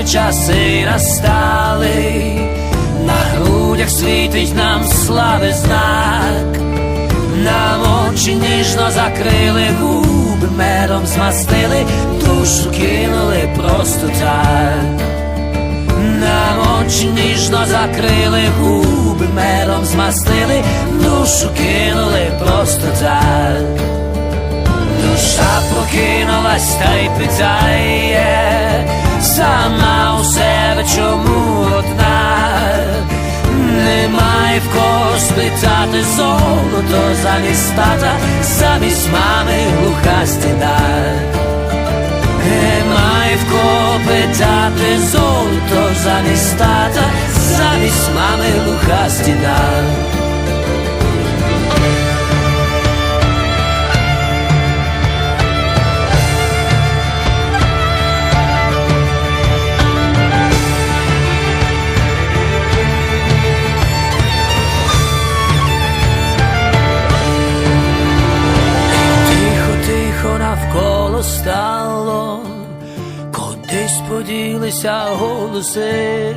Веселі часи настали, на грудях світить нам слави знак, нам очі ніжно закрили, губи медом змастили, душу кинули просто так. Нам очі ніжно закрили, губи медом змастили, душу кинули просто так. Душа прокинулась та й питає, немає в кого спитати золото замість тата, замість мами глуха стіна. Немає в кого питати золото замість тата, замість мами глуха стіна. Стало, кудись поділися голоси.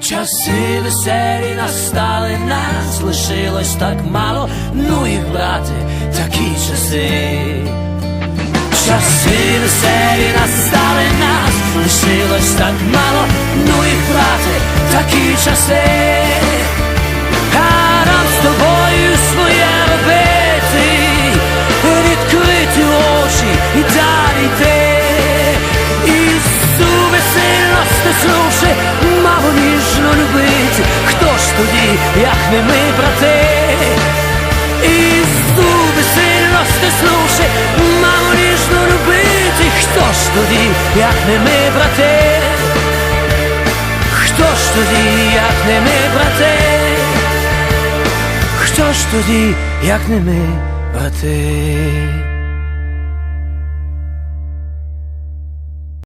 Часи веселі настали, нас лишилось так мало, ну їх брати, такі часи. Часи веселі настали, нас лишилось так мало, ну їх брати, такі часи. Як не ми, брати? Ісу весело стиснувши, мало ніжно любити. Хто ж тоді, як не ми, брати? Хто ж тоді, як не ми, брати? Хто ж тоді, як не ми, брати?